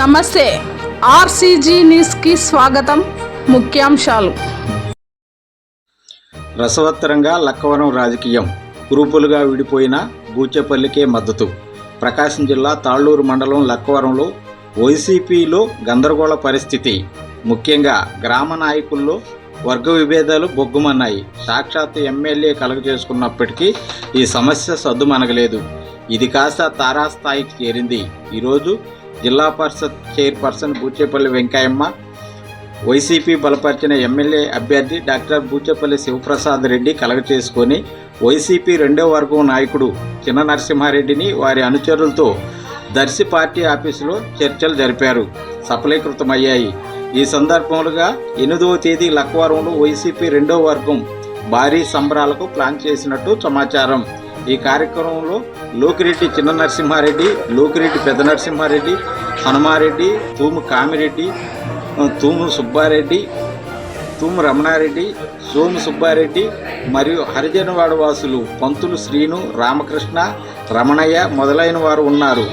నమస్తే. ఆర్సీజీ న్యూస్కి స్వాగతం. ముఖ్యాంశాలు. రసవత్తరంగా లక్కవరం రాజకీయం. గ్రూపులుగా విడిపోయిన బూచేపల్లికే మద్దతు. ప్రకాశం జిల్లా తాళ్ళూరు మండలం లక్కవరంలో వైసీపీలో గందరగోళ పరిస్థితి. ముఖ్యంగా గ్రామ నాయకుల్లో వర్గ విభేదాలు బొగ్గుమన్నాయి. సాక్షాత్ ఎమ్మెల్యే కలుగజేసుకున్నప్పటికీ ఈ సమస్య సద్దుమనగలేదు ఇది కాస్త తారాస్థాయికి చేరింది. ఈరోజు జిల్లా పరిషత్ చైర్పర్సన్ బూచేపల్లి వెంకయ్యమ్మ వైసీపీ బలపరిచిన ఎమ్మెల్యే అభ్యర్థి డాక్టర్ బూచేపల్లి శివప్రసాద్ రెడ్డి కలగచేసుకొని వైసీపీ రెండో వర్గం నాయకుడు చిన్న నరసింహారెడ్డిని వారి అనుచరులతో దర్శి పార్టీ ఆఫీసులో చర్చలు జరిపారు. సఫలీకృతమయ్యాయి. ఈ సందర్భంగా ఎనిమిదవ తేదీ లక్వారంలో వైసీపీ రెండో వర్గం భారీ సంబరాలకు ప్లాన్ చేసినట్టు సమాచారం. ఈ కార్యక్రమంలో లోకిరెడ్డి చిన్న నరసింహారెడ్డి లోకిరెడ్డి పెద్ద నరసింహారెడ్డి హనుమారెడ్డి తూము కామిరెడ్డి తూము సుబ్బారెడ్డి తూము రమణారెడ్డి సోము సుబ్బారెడ్డి మరియు హరిజనవాడ వాసులు పంతులు శ్రీను రామకృష్ణ రమణయ్య మొదలైన వారు ఉన్నారు.